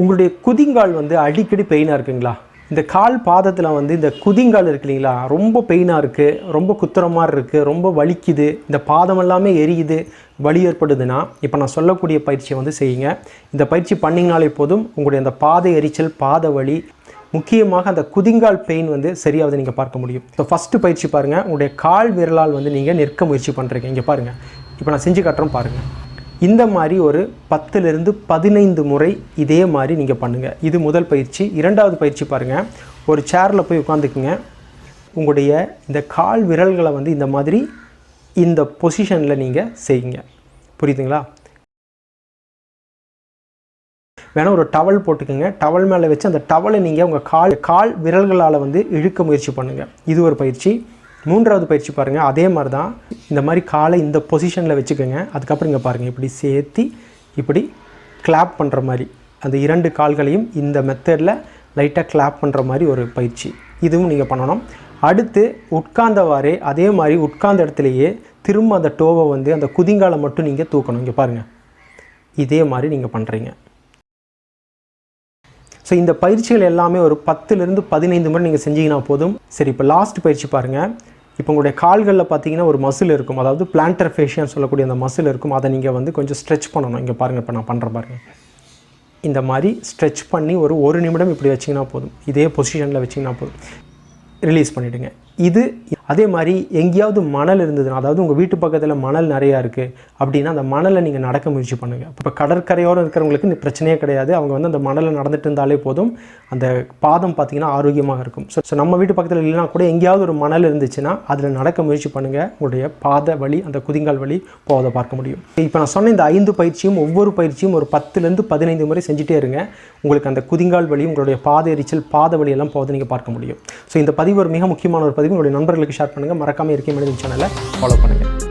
உங்களுடைய குதிங்கால் வந்து அடிக்கடி பெயினாக இருக்குங்களா? இந்த கால் பாதத்தில் வந்து இந்த குதிங்கால் இருக்கு இல்லைங்களா? ரொம்ப பெயினாக இருக்குது ரொம்ப குத்துற மாதிரி இருக்குது ரொம்ப வலிக்குது இந்த பாதம் எல்லாமே எரியுது வலி ஏற்படுதுன்னா இப்போ நான் சொல்லக்கூடிய பயிற்சியை வந்து செய்யுங்க. இந்த பயிற்சி பண்ணிங்கனாலே போதும் உங்களுடைய அந்த பாத எரிச்சல் பாத வலி முக்கியமாக அந்த குதிங்கால் பெயின் வந்து சரியாவது நீங்கள் பார்க்க முடியும். ஸோ ஃபஸ்ட்டு பயிற்சி பாருங்கள் உங்களுடைய கால் விரலால் வந்து நீங்கள் நிற்க முயற்சி பண்ணுறீங்க இங்கே பாருங்கள் இப்போ நான் செஞ்சு காட்டுறேன் பாருங்கள் இந்த மாதிரி ஒரு பத்துலேருந்து பதினைந்து முறை இதே மாதிரி நீங்கள் பண்ணுங்கள் இது முதல் பயிற்சி. இரண்டாவது பயிற்சி பாருங்கள் ஒரு சேரில் போய் உட்காந்துக்குங்க. உங்களுடைய இந்த கால் விரல்களை வந்து இந்த மாதிரி இந்த பொசிஷனில் நீங்கள் செய்யுங்க. புரியுதுங்களா? வேணால் ஒரு டவல் போட்டுக்கோங்க. டவல் மேலே வச்சு அந்த டவலை நீங்கள் உங்கள் கால் கால் விரல்களால் வந்து இழுக்க முயற்சி பண்ணுங்கள் இது ஒரு பயிற்சி. மூன்றாவது பயிற்சி பாருங்கள் அதே மாதிரி தான் இந்த மாதிரி காலை இந்த பொசிஷனில் வச்சுக்கோங்க. அதுக்கப்புறம் இங்கே பாருங்கள் இப்படி சேர்த்தி இப்படி கிளாப் பண்ணுற மாதிரி. அந்த இரண்டு கால்களையும் இந்த மெத்தடில் லைட்டாக கிளாப் பண்ணுற மாதிரி ஒரு பயிற்சி. இதுவும் நீங்கள் பண்ணணும். அடுத்து உட்கார்ந்தவாறே அதே மாதிரி உட்கார்ந்த இடத்துலையே திரும்ப அந்த டோவை வந்து அந்த குதிங்காலை மட்டும் நீங்கள் தூக்கணும். இங்கே பாருங்கள் இதே மாதிரி நீங்கள் பண்ணுறீங்க ஸோ இந்த பயிற்சிகள் எல்லாமே ஒரு பத்துலேருந்து பதினைந்து முறை நீங்கள் செஞ்சீங்கன்னா போதும். சரி இப்போ லாஸ்ட் பயிற்சி பாருங்கள் இப்போ உங்களுடைய கால்களில் பார்த்தீங்கன்னா ஒரு மசில் இருக்கும். அதாவது பிளான்டர் ஃபேஷியான்னு சொல்லக்கூடிய அந்த மசில் இருக்கும். அதை நீங்கள் வந்து கொஞ்சம் ஸ்ட்ரெச் பண்ணணும். இங்கே பாருங்கள் இப்போ நான் பண்ணுறேன் பாருங்கள் இந்த மாதிரி ஸ்ட்ரெச் பண்ணி ஒரு ஒரு நிமிடம் இப்படி வச்சிங்கன்னா போதும். இதே பொசிஷனில் வச்சிங்கன்னா போதும். ரிலீஸ் பண்ணிவிடுங்க இது அதே மாதிரி எங்கேயாவது மணல் இருந்ததுன்னா அதாவது உங்கள் வீட்டு பக்கத்தில் மணல் நிறையா இருக்குது அப்படின்னா அந்த மணலை நீங்கள் நடக்க முயற்சி பண்ணுங்கள் இப்போ கடற்கரையோரம் இருக்கிறவங்களுக்கு இந்த பிரச்சனையே கிடையாது. அவங்க வந்து அந்த மணலை நடந்துட்டு இருந்தாலே போதும். அந்த பாதம் பார்த்திங்கன்னா ஆரோக்கியமாக இருக்கும். ஸோ ஸோ நம்ம வீட்டு பக்கத்தில் இல்லைனா கூட எங்கேயாவது ஒரு மணல் இருந்துச்சுன்னா அதில் நடக்க முயற்சி பண்ணுங்கள் உங்களுடைய பாத வழி அந்த குதிங்கால் வழி போவதை பார்க்க முடியும். இப்போ நான் சொன்ன இந்த ஐந்து பயிற்சியும் ஒவ்வொரு பயிற்சியும் ஒரு பத்துலேருந்து பதினைந்து முறை செஞ்சுட்டே இருங்க. உங்களுக்கு அந்த குதிங்கால் வழி உங்களுடைய பாத எரிச்சல் பாத வழியெல்லாம் போதை போவதை நீங்கள் பார்க்க முடியும். ஸோ இந்த பதிவு ஒரு மிக முக்கியமான ஒரு பதிவு. உங்களுடைய நண்பர்களுக்கு ஷேர் பண்ணுங்கள் மறக்காமல் இருக்கே மனிதன் சேனலை ஃபாலோ பண்ணுங்கள்